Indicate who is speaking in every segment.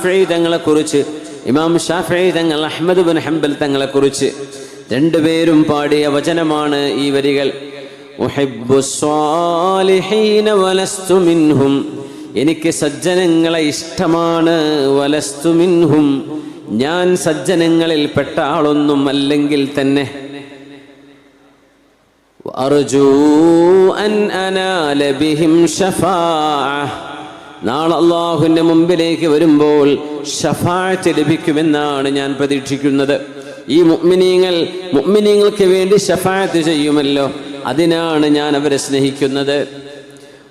Speaker 1: ഷാഫി തങ്ങളെക്കുറിച്ച് ഇമാം ഷാഫി തങ്ങൾ Ahmed bin Hanbal തങ്ങളെക്കുറിച്ച് രണ്ടുപേരും പാടിയ വചനമാണ് ഈ വരികൾ. മിൻഹും എനിക്ക് സജ്ജനങ്ങളെ ഇഷ്ടമാണ് വലസ്തു മിൻഹും ഞാൻ സജ്ജനങ്ങളിൽ പെട്ട ആളൊന്നും അല്ലെങ്കിൽ തന്നെ. അർജൂ അൻ അനാലബിഹിം ബിഹിം ഷഫാഅ നാളെ അള്ളാഹുവിൻ്റെ മുമ്പിലേക്ക് വരുമ്പോൾ ഷഫാഴത്ത് ലഭിക്കുമെന്നാണ് ഞാൻ പ്രതീക്ഷിക്കുന്നത് ഈ മുഅ്മിനീങ്ങൾ മുഅ്മിനീങ്ങൾക്ക് വേണ്ടി ഷഫാഴത്ത് ചെയ്യുമല്ലോ അതിനാണ് ഞാൻ അവരെ സ്നേഹിക്കുന്നത്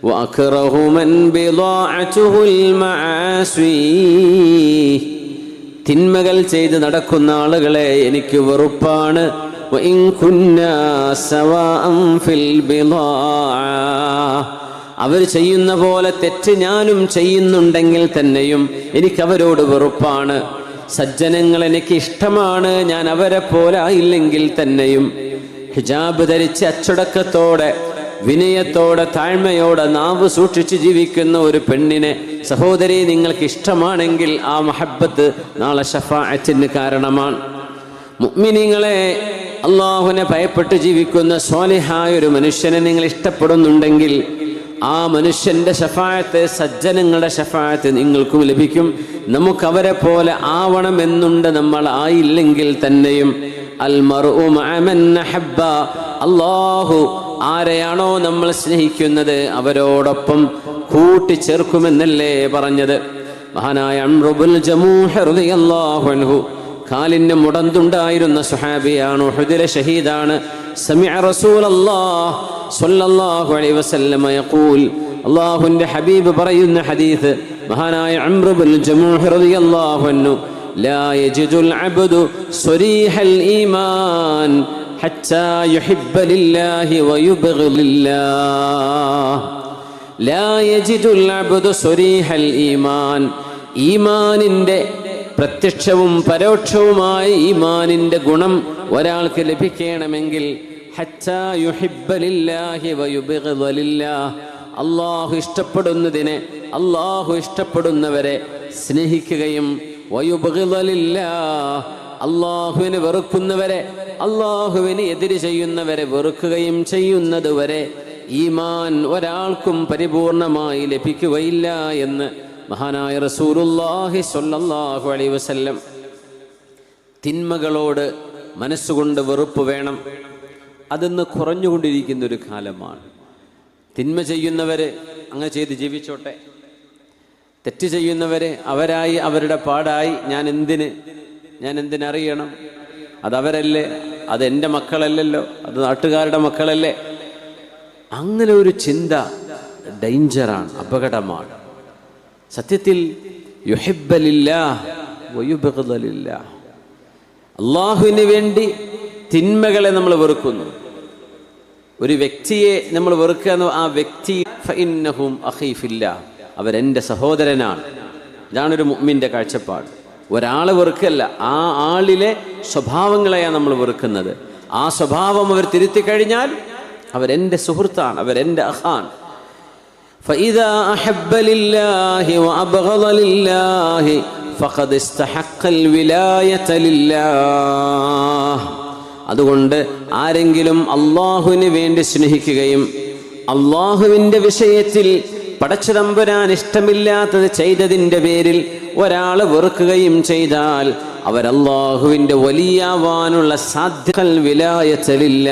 Speaker 1: وأكره من بضاعته المعاصي തിന്മകൾ ചെയ്ത് നടക്കുന്ന ആളുകളെ എനിക്ക് വെറുപ്പാണ് وإن كنا سواء في البضاعة അവർ ചെയ്യുന്ന പോലെ തെറ്റ് ഞാനും ചെയ്യുന്നുണ്ടെങ്കിൽ തന്നെയും എനിക്ക് അവരോട് വെറുപ്പാണ്. സജ്ജനങ്ങൾ എനിക്ക് ഇഷ്ടമാണ് ഞാൻ അവരെ പോലെ ആയില്ലെങ്കിൽ തന്നെയും. ഹിജാബ് ധരിച്ച് അച്ചടക്കത്തോടെ വിനയത്തോടെ താഴ്മയോടെ നാവ് സൂക്ഷിച്ച് ജീവിക്കുന്ന ഒരു പെണ്ണിനെ സഹോദരി നിങ്ങൾക്ക് ഇഷ്ടമാണെങ്കിൽ ആ മഹബത്ത് നാളെ ഷഫാഅത്തിന് കാരണമാണ്. മുഗ്മിനിങ്ങളെ അള്ളാഹുവിനെ ഭയപ്പെട്ട് ജീവിക്കുന്ന സ്വാലിഹായ ഒരു മനുഷ്യനെ നിങ്ങൾ ഇഷ്ടപ്പെടുന്നുണ്ടെങ്കിൽ ആ മനുഷ്യന്റെ ഷഫായത്ത് സജ്ജനങ്ങളുടെ ഷഫായത്ത് നിങ്ങൾക്കും ലഭിക്കും. നമുക്ക് അവരെ പോലെ ആവണമെന്നുണ്ട് നമ്മൾ ആയില്ലെങ്കിൽ തന്നെയും. അല്ലാഹു ആരെയാണോ നമ്മൾ സ്നേഹിക്കുന്നത് അവരോടൊപ്പം കൂട്ടിച്ചേർക്കുമെന്നല്ലേ പറഞ്ഞത്. മഹാനായ അൻഹു കാലിന് മുടന്തുണ്ടായിരുന്ന സുഹാബിയാണ് ഉഹുദിലെ ഷഹീദാണ് സമിഅ റസൂലല്ലാഹ് സ്വല്ലല്ലാഹു അലൈഹി വസല്ലമ യഖൂൽ അല്ലാഹുവിന്റെ ഹബീബ് പറയുന്ന ഹദീസ് മഹാനായ അംറുബുൽ ജമൂഹ് റളിയല്ലാഹു അൻഹു لا يجد العبد صريح الإيمان حتى يحب لله ويبغض لله لا يجد العبد صريح الإيمان ഈമാനിൻ്റെ പ്രത്യക്ഷവും പരോക്ഷവുമായ ഈമാനിന്റെ ഗുണം ഒരാൾക്ക് ലഭിക്കണമെങ്കിൽ. അള്ളാഹു ഇഷ്ടപ്പെടുന്നതിനെ അള്ളാഹു ഇഷ്ടപ്പെടുന്നവരെ സ്നേഹിക്കുകയും. അള്ളാഹുവിനെ വെറുക്കുന്നവരെ അള്ളാഹുവിന് എതിര് ചെയ്യുന്നവരെ വെറുക്കുകയും ചെയ്യുന്നതുവരെ ഈമാൻ ഒരാൾക്കും പരിപൂർണമായി ലഭിക്കുകയില്ല എന്ന് മഹാനായ റസൂലുല്ലാഹി സ്വല്ലല്ലാഹു അലൈഹി വസല്ലം തിന്മകളോട് മനസ്സുകൊണ്ട് വെറുപ്പ് വേണം. അതിന്ന് കുറഞ്ഞുകൊണ്ടിരിക്കുന്ന ഒരു കാലമാണ്. തിന്മ ചെയ്യുന്നവരെ അങ്ങ് ചെയ്ത് ജീവിച്ചോട്ടെ. തെറ്റ് ചെയ്യുന്നവരെ അവരായി അവരുടെ പാടായി ഞാൻ എന്തിന്? ഞാൻ എന്തിനറിയണം? അതവരല്ലേ അത് എന്റെ മക്കളല്ലല്ലോ? അത് നാട്ടുകാരുടെ മക്കളല്ലേ? അങ്ങനെ ഒരു ചിന്ത ഡേഞ്ചറാണ് അപകടമാണ്. സത്യത്തിൽ അള്ളാഹുവിന് വേണ്ടി തിന്മകളെ നമ്മൾ വെറുക്കുന്നു. ഒരു വ്യക്തിയെ നമ്മൾ വെറുക്കുക എന്ന് ആ വ്യക്തി അഖീഫില്ല അവരെന്റെ സഹോദരനാണ്. ഇതാണ് ഒരു മുഅ്മിന്റെ കാഴ്ചപ്പാട്. ഒരാളെ വെറുക്കല്ല ആ ആളിലെ സ്വഭാവങ്ങളെയാണ് നമ്മൾ വെറുക്കുന്നത്. ആ സ്വഭാവം അവർ തിരുത്തി കഴിഞ്ഞാൽ അവരെന്റെ സുഹൃത്താണ് അവരെന്റെ അഹാൻ فإذا أحب لله وأبغض لله فقد استحق الولاية لله അതുകൊണ്ട് ആരെങ്കിലും അള്ളാഹുവിന് വേണ്ടി സ്നേഹിക്കുകയും അള്ളാഹുവിൻ്റെ വിഷയത്തിൽ പടച്ചുതമ്പുരാൻ ഇഷ്ടമില്ലാത്തത് ചെയ്തതിൻ്റെ പേരിൽ ഒരാളെ വെറുക്കുകയും ചെയ്താൽ അവരല്ലാഹുവിൻ്റെ വലിയാവാനുള്ള സാധ്യതകൾ വിലായച്ചലില്ല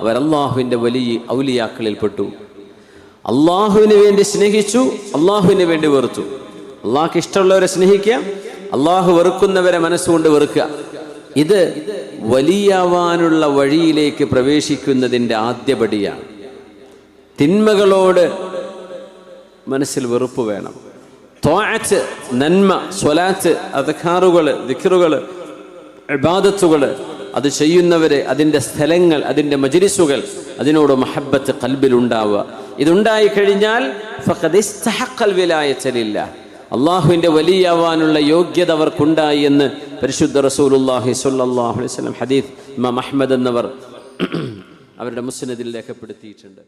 Speaker 1: അവരല്ലാഹുവിൻ്റെ വലിയ ഔലിയാക്കളിൽപ്പെട്ടു അള്ളാഹുവിന് വേണ്ടി സ്നേഹിച്ചു അള്ളാഹുവിന് വേണ്ടി വെറുത്തു. അള്ളാഹ്ക്ക് ഇഷ്ടമുള്ളവരെ സ്നേഹിക്കുക അള്ളാഹു വെറുക്കുന്നവരെ മനസ്സുകൊണ്ട് വെറുക്കുക. ഇത് വലിയാവാനുള്ള വഴിയിലേക്ക് പ്രവേശിക്കുന്നതിന്റെ ആദ്യപടിയാണ്. തിന്മകളോട് മനസ്സിൽ വെറുപ്പ് വേണം. തോച്ച് നന്മ സ്വലാച്ച് അധക്കാറുകൾ ദിക്കറുകൾ ഇബാദത്തുകൾ അത് ചെയ്യുന്നവരെ അതിന്റെ സ്ഥലങ്ങൾ അതിന്റെ മജിരിസുകൾ അതിനോട് മഹബത്ത് കൽബിലുണ്ടാവുക. ഇതുണ്ടായി കഴിഞ്ഞാൽ വിലായച്ചലില്ല അള്ളാഹുവിന്റെ വലിയാവാനുള്ള യോഗ്യത അവർക്കുണ്ടായി എന്ന് പരിശുദ്ധ റസൂലുല്ലാഹി സ്വല്ലല്ലാഹു അലൈഹി വസല്ലം ഹദീസ് ഇമാം എന്നവർ അവരുടെ മുസ്നദിൽ രേഖപ്പെടുത്തിയിട്ടുണ്ട്.